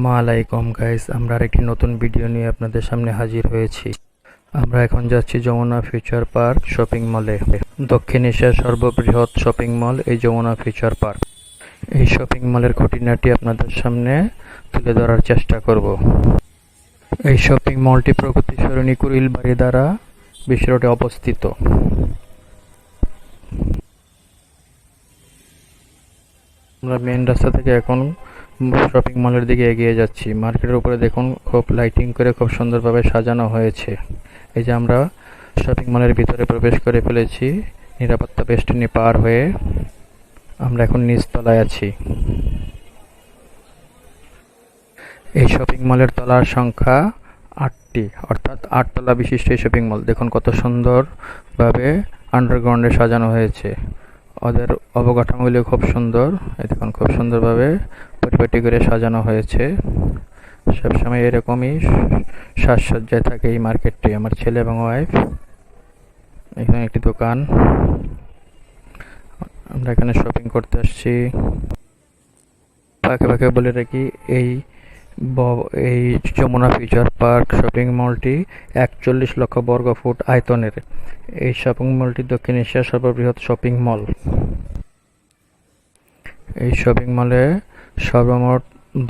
আসসালামু আলাইকুম গাইস আমরা আরেকটি নতুন ভিডিও নিয়ে আপনাদের সামনে হাজির হয়েছি। আমরা এখন যাচ্ছি যমুনা ফিউচার পার্ক শপিং মলে। দক্ষিণ এশিয়ার সর্ববৃহৎ শপিং মল, এই যমুনা ফিউচার পার্ক। এই শপিং মলের খুঁটিনাটি আপনাদের সামনে তুলে ধরার চেষ্টা করব। এই শপিং মলটি প্রগতি সরণী কুড়িল বাড়ি দ্বারা বিশ্ব রোডে অবস্থিত। আমরা মেন রাস্তা থেকে এখন শপিং মলের দিকে এগিয়ে যাচ্ছি। মার্কেটের উপরে দেখুন, খুব লাইটিং করে খুব সুন্দরভাবে সাজানো হয়েছে। এই যে আমরা শপিং মলের ভিতরে প্রবেশ করে ফেলেছি, নিরাপত্তা বেষ্টনী পার হয়ে আমরা এখন নিচতলায় আছি। এই শপিং মলের তলার সংখ্যা আটটি, অর্থাৎ আটতলা বিশিষ্ট এই শপিং মল দেখুন কত সুন্দরভাবে আন্ডারগ্রাউন্ডে সাজানো হয়েছে। ওদের অবকাঠামোগুলি খুব সুন্দর। দেখুন, খুব সুন্দরভাবে পরিপাটি করে সাজানো হয়েছে। সবসময় এরকমই সাজসজ্জায় থাকে এই মার্কেটটি, আমার ছেলে এবং ওয়াইফ এখানে একটি দোকান। আমরা এখানে শপিং করতে আসছি। পাকে পাকে বলে রাখি, এই এই যমুনা ফিউচার পার্ক শপিং মলটি একচল্লিশ লক্ষ বর্গ ফুট আয়তনের। এই শপিং মলটি দক্ষিণ এশিয়ার সর্ববৃহৎ শপিং মল। এই শপিং মলে সর্বমোট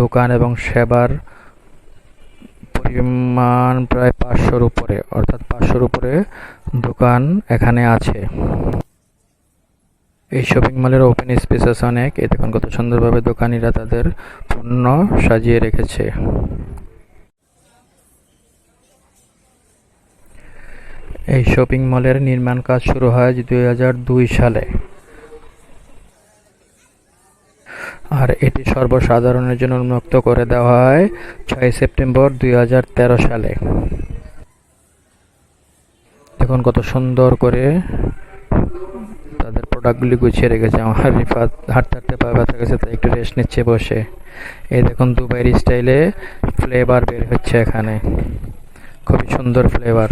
দোকান এবং সেবার পরিমাণ প্রায় পাঁচশোর উপরে, অর্থাৎ পাঁচশোর উপরে দোকান এখানে আছে। এই শপিং মলের ওপেন স্পেস আছে অনেক। এই দেখুন কত সুন্দরভাবে দোকানিরা তাদের পণ্য সাজিয়ে রেখেছে। এই শপিং মলের নির্মাণ কাজ শুরু হয় দুই হাজার দুই সালে। আর এটি সর্বসাধারণের জন্য উন্মুক্ত করে দেওয়া হয় ছয় সেপ্টেম্বর দুই হাজার তেরো সালে। দেখুন কত সুন্দর করে প্রোডাক্টগুলি গুছিয়ে রেখেছে। আমার রিফাত হাঁটতে হাঁটতে পা ব্যথা গেছে তাই একটু রেস্ট নিচ্ছে বসে। এই দেখুন দুবাইয়ের স্টাইলে ফ্লেভার বের হচ্ছে এখানে। খুবই সুন্দর ফ্লেভার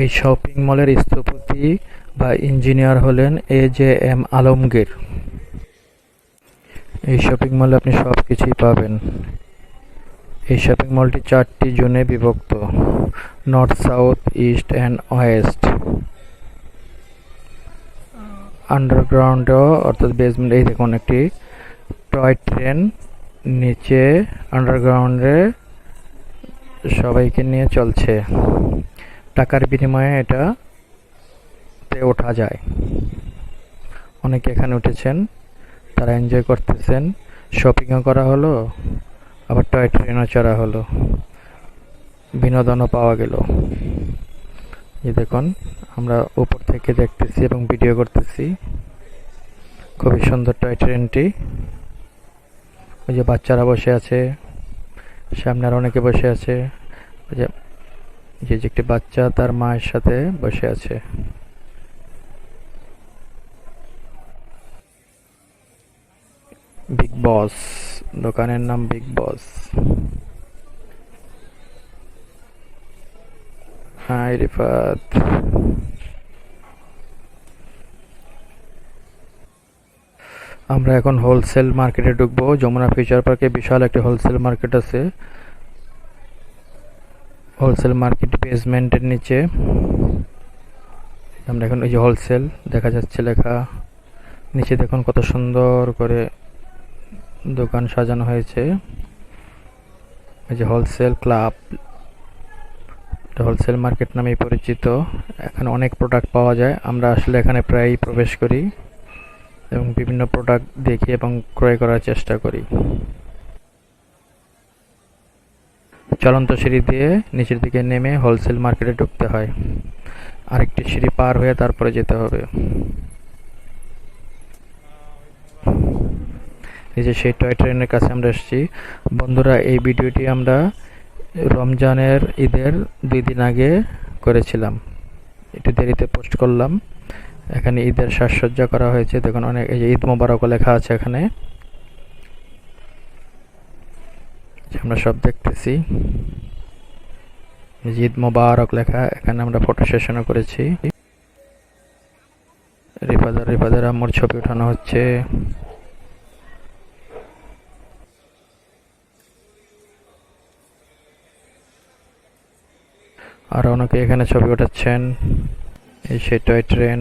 এই শপিং মলের স্থপতি বা ইঞ্জিনিয়ার হলেন এ জে এম আলমগীর। এই শপিং মলে আপনি সব কিছুই পাবেন। এই শপিং মলটি চারটি জোনে বিভক্ত। North, south, east and west. আন্ডারগ্রাউন্ডেও অর্থাৎ বেসমেন্ট এই দেখুন একটি টয় ট্রেন। নিচে আন্ডারগ্রাউন্ডে সবাইকে নিয়ে চলছে। টাকার বিনিময়ে এটা তে ওঠা যায়। অনেকে এখানে উঠেছেন, তারা এনজয় করতেছেন। শপিংও করা হলো, আবার টয় ট্রেনও চড়া হলো। বিনোদনও পাওয়া গেল। এই দেখুন, আমরা উপর থেকে দেখতেছি এবং ভিডিও করতেছি। খুবই সুন্দর টয় ট্রেনটি। ওই যে বাচ্চারা বসে আছে, সামনে আর অনেকে বসে আছে। ওই যে যে যে একটি বাচ্চা তার মায়ের সাথে বসে আছে। বিগ বস, দোকানের নাম বিগ বস। হাই রিফাত আমরা এখন হোলসেল মার্কেটে ঢুকবো। যমুনা ফিউচার পার্কে বিশাল একটি হোলসেল মার্কেট আছে। হোলসেল মার্কেট বেসমেন্টের নিচে। আমরা এখন এই যে হোলসেল, দেখা যাচ্ছে লেখা। নিচে দেখুন কত সুন্দর করে দোকান সাজানো হয়েছে। এই যে হোলসেল ক্লাব হোলসেল মার্কেট নামেই পরিচিত। এখানে অনেক প্রোডাক্ট পাওয়া যায়। আমরা আসলে এখানে প্রায়ই প্রবেশ করি এবং বিভিন্ন প্রোডাক্ট দেখি এবং ক্রয় করার চেষ্টা করি। চলন্ত সিঁড়ি দিয়ে নিচের দিকে নেমে হোলসেল মার্কেটে ঢুকতে হয়। আরেকটি সিঁড়ি পার হয়ে তারপরে যেতে হবে। এই যে সেই টয় ট্রেনের কাছে আমরা এসেছি। বন্ধুরা, এই ভিডিওটি আমরা রমজানের ঈদের দুই দিন আগে করেছিলাম। একটু দেরিতে পোস্ট করলাম। এখানে ঈদের সাজসজ্জা করা হয়েছে। দেখুন, অনেক এই যে ঈদ মোবারক লেখা আছে এখানে। আমরা সব দেখতেছি। ঈদ মোবারক লেখা, এখানে আমরা ফটো সেশনও করেছি। রিফাদার রিফাদার আম্মুর ছবি ওঠানো হচ্ছে। আর অনেকে এখানে ছবি ওঠাচ্ছেন এই সেই টয় ট্রেন।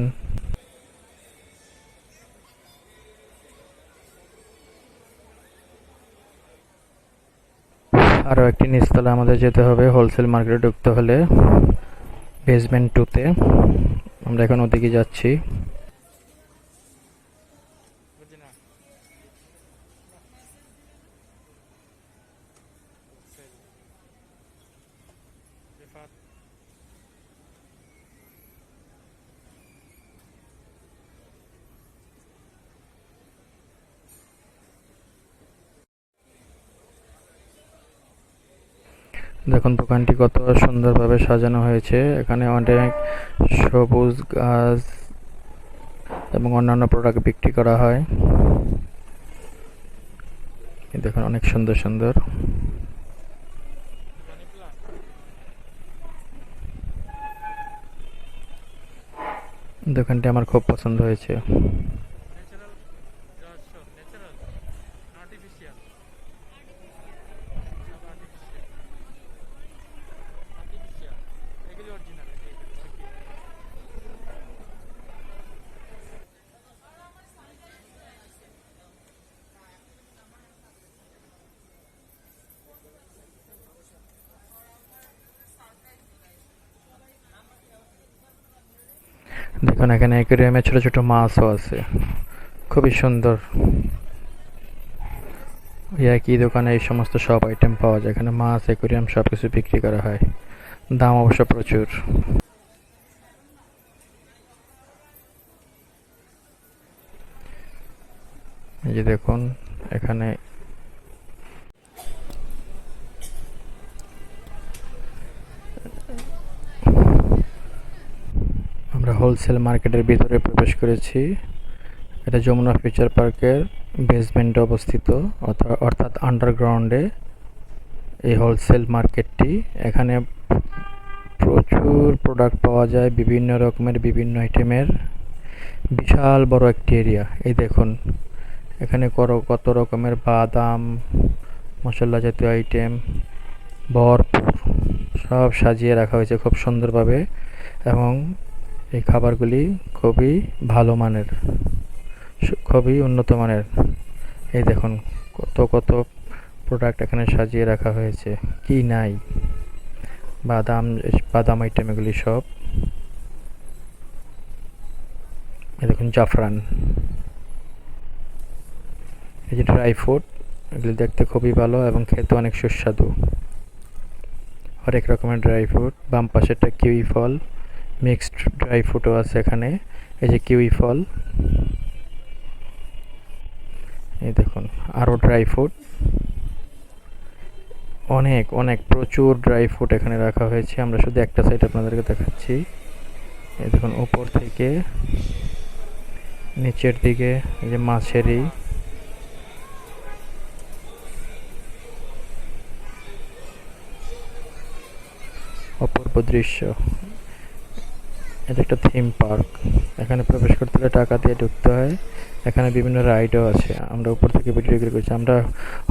আরও একটি নিস্তলা আমাদের যেতে হবে, হোলসেল মার্কেটে ঢুকতে হলে। বেসমেন্ট টুতে আমরা এখন ওদিকে যাচ্ছি। দেখুন, দোকানটি কত সুন্দরভাবে সাজানো হয়েছে। এখানে অনেক সবুজ গাছ এবং অন্যান্য প্রোডাক্ট বিক্রি করা হয়। দেখুন, অনেক সুন্দর সুন্দর। দোকানটি আমার খুব পছন্দ হয়েছে। দেখুন, এখানে অ্যাকুরিয়ামে ছোট ছোট মাছও আছে। খুবই সুন্দর। একই দোকানে এই সমস্ত সব আইটেম পাওয়া যায়। এখানে মাছ অ্যাকুরিয়াম সব কিছু বিক্রি করা হয়। দাম অবশ্য প্রচুর। এই যে দেখুন, এখানে আমরা হোলসেল মার্কেটের ভিতরে প্রবেশ করেছি। এটা যমুনা ফিউচার পার্কের বেসমেন্টে অবস্থিত অর্থা- অর্থাৎ আন্ডারগ্রাউন্ডে এই হোলসেল মার্কেটটি এখানে প্রচুর প্রোডাক্ট পাওয়া যায়, বিভিন্ন রকমের, বিভিন্ন আইটেমের বিশাল বড় একটি এরিয়া এই দেখুন, এখানে কত রকমের বাদাম, মশলা জাতীয় আইটেম ভরপুর। সব সাজিয়ে রাখা হয়েছে খুব সুন্দরভাবে এবং এই খাবারগুলি খুবই ভালো মানের খুবই উন্নত মানের। এই দেখুন, কত কত প্রোডাক্ট এখানে সাজিয়ে রাখা হয়েছে, কি নাই। বাদাম বাদাম আইটেম এগুলি সব। এই দেখুন, জাফরান। এই যে ড্রাই ফ্রুট এগুলি দেখতে খুবই ভালো এবং খেতে অনেক সুস্বাদু। হরেক রকমের ড্রাই ফ্রুট বাম পাশেরটা কিউই ফল। মিক্সড ড্রাই ফ্রুটও আছে এখানে। এই যে কিউই ফল। এই দেখুন, আরও ড্রাই ফ্রুট। অনেক অনেক, প্রচুর ড্রাই ফ্রুট এখানে রাখা হয়েছে। আমরা শুধু একটা সাইড আপনাদেরকে দেখাচ্ছি। এই দেখুন, উপর থেকে নিচের দিকে এই যে মাছেরই। অপূর্ব দৃশ্য। এটা একটা থিম পার্ক এখানে প্রবেশ করতে হলে টাকা দিয়ে ঢুকতে হয়। এখানে বিভিন্ন রাইডও আছে। আমরা উপর থেকে ভিডিও বিক্রি করছি। আমরা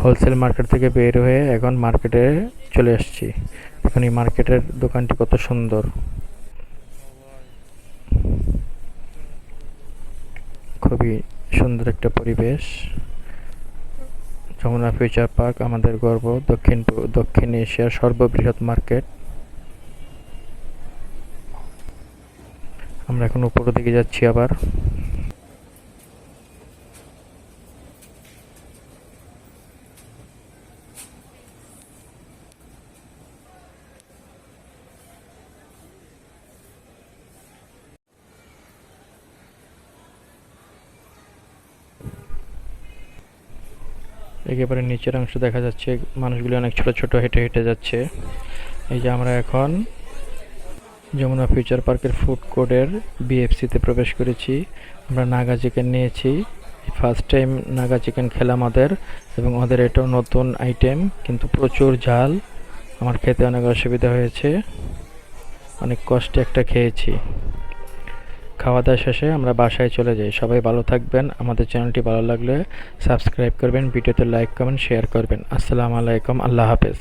হোলসেল মার্কেট থেকে বের হয়ে এখন মার্কেটে চলে আসছি। এখন এই মার্কেটের দোকানটি কত সুন্দর। খুবই সুন্দর একটা পরিবেশ। যমুনা ফিউচার পার্ক আমাদের গর্ব। দক্ষিণ দক্ষিণ এশিয়ার সর্ববৃহৎ মার্কেট আমরা এখন উপরের দিকে যাচ্ছি আবার। একেবারে নিচের অংশ দেখা যাচ্ছে, মানুষগুলি অনেক ছোট ছোট হেঁটে হেঁটে যাচ্ছে। এই যে আমরা এখন যমুনা ফিউচার পার্কের ফুড কোর্টের বিএফসিতে প্রবেশ করেছি। আমরা নাগা চিকেন নিয়েছি। ফার্স্ট টাইম নাগা চিকেন খেলাম আমাদের এবং ওদের এটাও নতুন আইটেম কিন্তু প্রচুর ঝাল। আমার খেতে অনেক অসুবিধা হয়েছে। অনেক কষ্টে একটা খেয়েছি। খাওয়া দাওয়া শেষে আমরা বাসায় চলে যাই। সবাই ভালো থাকবেন। আমাদের চ্যানেলটি ভালো লাগলে সাবস্ক্রাইব করবেন, ভিডিওতে লাইক কমেন্ট শেয়ার করবেন। আসসালামু আলাইকুম। আল্লাহ হাফেজ।